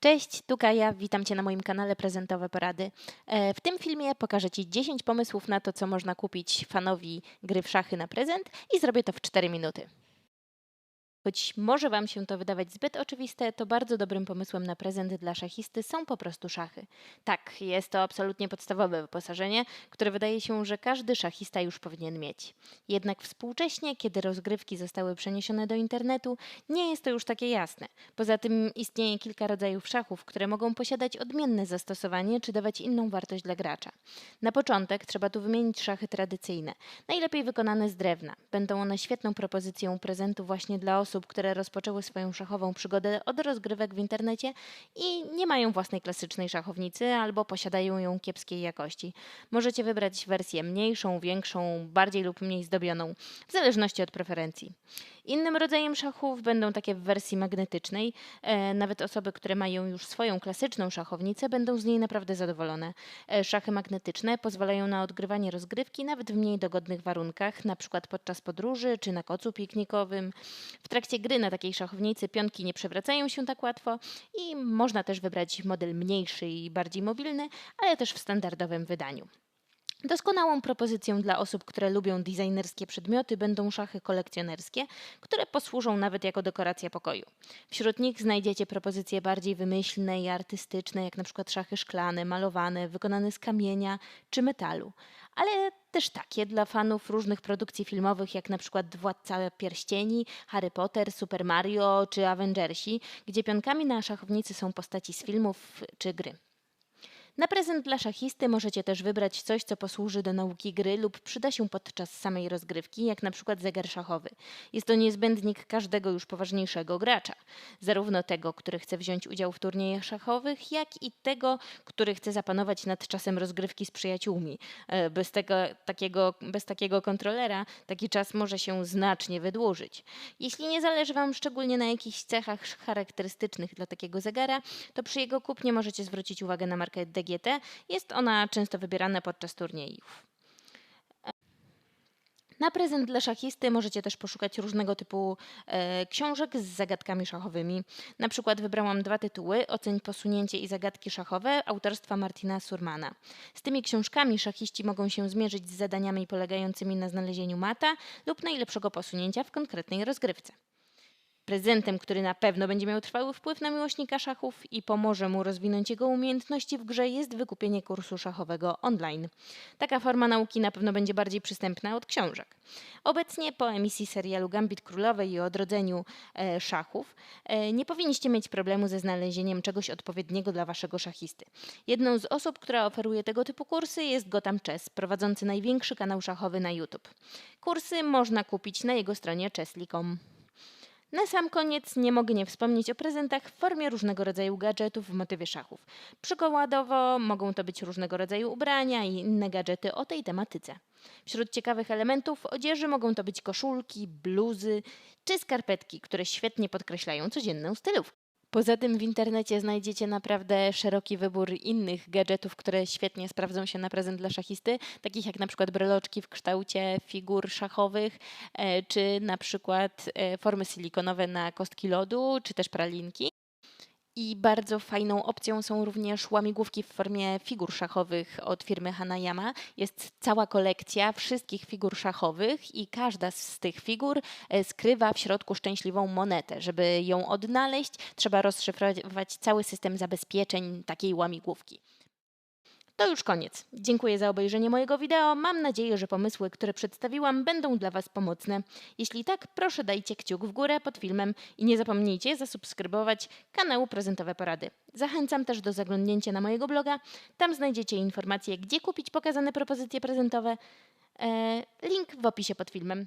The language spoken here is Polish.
Cześć, tu Kaja, witam Cię na moim kanale Prezentowe Porady. E, W tym filmie pokażę Ci 10 pomysłów na to, co można kupić fanowi gry w szachy na prezent i zrobię to w 4 minuty. Choć może Wam się to wydawać zbyt oczywiste, to bardzo dobrym pomysłem na prezent dla szachisty są po prostu szachy. Tak, jest to absolutnie podstawowe wyposażenie, które wydaje się, że każdy szachista już powinien mieć. Jednak współcześnie, kiedy rozgrywki zostały przeniesione do internetu, nie jest to już takie jasne. Poza tym istnieje kilka rodzajów szachów, które mogą posiadać odmienne zastosowanie czy dawać inną wartość dla gracza. Na początek trzeba tu wymienić szachy tradycyjne, najlepiej wykonane z drewna. Będą one świetną propozycją prezentu właśnie dla osób, które rozpoczęły swoją szachową przygodę od rozgrywek w internecie i nie mają własnej klasycznej szachownicy albo posiadają ją kiepskiej jakości. Możecie wybrać wersję mniejszą, większą, bardziej lub mniej zdobioną, w zależności od preferencji. Innym rodzajem szachów będą takie w wersji magnetycznej. E, nawet osoby, które mają już swoją klasyczną szachownicę, będą z niej naprawdę zadowolone. E, szachy magnetyczne pozwalają na odgrywanie rozgrywki nawet w mniej dogodnych warunkach, na przykład podczas podróży czy na kocu piknikowym. W trakcie gry na takiej szachownicy pionki nie przewracają się tak łatwo i można też wybrać model mniejszy i bardziej mobilny, ale też w standardowym wydaniu. Doskonałą propozycją dla osób, które lubią designerskie przedmioty, będą szachy kolekcjonerskie, które posłużą nawet jako dekoracja pokoju. Wśród nich znajdziecie propozycje bardziej wymyślne i artystyczne, jak na przykład szachy szklane, malowane, wykonane z kamienia czy metalu, ale też takie dla fanów różnych produkcji filmowych, jak na przykład Władca Pierścieni, Harry Potter, Super Mario czy Avengersi, gdzie pionkami na szachownicy są postaci z filmów czy gry. Na prezent dla szachisty możecie też wybrać coś, co posłuży do nauki gry lub przyda się podczas samej rozgrywki, jak na przykład zegar szachowy. Jest to niezbędnik każdego już poważniejszego gracza, zarówno tego, który chce wziąć udział w turniejach szachowych, jak i tego, który chce zapanować nad czasem rozgrywki z przyjaciółmi. E, Bez, tego, takiego, bez takiego kontrolera taki czas może się znacznie wydłużyć. Jeśli nie zależy Wam szczególnie na jakichś cechach charakterystycznych dla takiego zegara, to przy jego kupnie możecie zwrócić uwagę na markę Jest ona często wybierana podczas turniejów. Na prezent dla szachisty możecie też poszukać różnego typu e, książek z zagadkami szachowymi. Na przykład wybrałam dwa tytuły: Oceń posunięcie i zagadki szachowe autorstwa Martina Surmana. Z tymi książkami szachiści mogą się zmierzyć z zadaniami polegającymi na znalezieniu mata lub najlepszego posunięcia w konkretnej rozgrywce. Prezentem, który na pewno będzie miał trwały wpływ na miłośnika szachów i pomoże mu rozwinąć jego umiejętności w grze, jest wykupienie kursu szachowego online. Taka forma nauki na pewno będzie bardziej przystępna od książek. Obecnie po emisji serialu Gambit Królowej i odrodzeniu e, szachów e, nie powinniście mieć problemu ze znalezieniem czegoś odpowiedniego dla waszego szachisty. Jedną z osób, która oferuje tego typu kursy jest Gotham Chess, prowadzący największy kanał szachowy na YouTube. Kursy można kupić na jego stronie chessly.com. Na sam koniec nie mogę nie wspomnieć o prezentach w formie różnego rodzaju gadżetów w motywie szachów. Przykładowo mogą to być różnego rodzaju ubrania i inne gadżety o tej tematyce. Wśród ciekawych elementów odzieży mogą to być koszulki, bluzy czy skarpetki, które świetnie podkreślają codzienną stylówkę. Poza tym w internecie znajdziecie naprawdę szeroki wybór innych gadżetów, które świetnie sprawdzą się na prezent dla szachisty, takich jak na przykład breloczki w kształcie figur szachowych, e, czy na przykład e, formy silikonowe na kostki lodu, czy też pralinki. I bardzo fajną opcją są również łamigłówki w formie figur szachowych od firmy Hanayama. Jest cała kolekcja wszystkich figur szachowych i każda z tych figur e, skrywa w środku szczęśliwą monetę. Żeby ją odnaleźć, trzeba rozszyfrować cały system zabezpieczeń takiej łamigłówki. To już koniec. Dziękuję za obejrzenie mojego wideo. Mam nadzieję, że pomysły, które przedstawiłam, będą dla Was pomocne. Jeśli tak, proszę dajcie kciuk w górę pod filmem i nie zapomnijcie zasubskrybować kanału Prezentowe Porady. Zachęcam też do zaglądnięcia na mojego bloga. Tam znajdziecie informacje, gdzie kupić pokazane propozycje prezentowe. E, link w opisie pod filmem.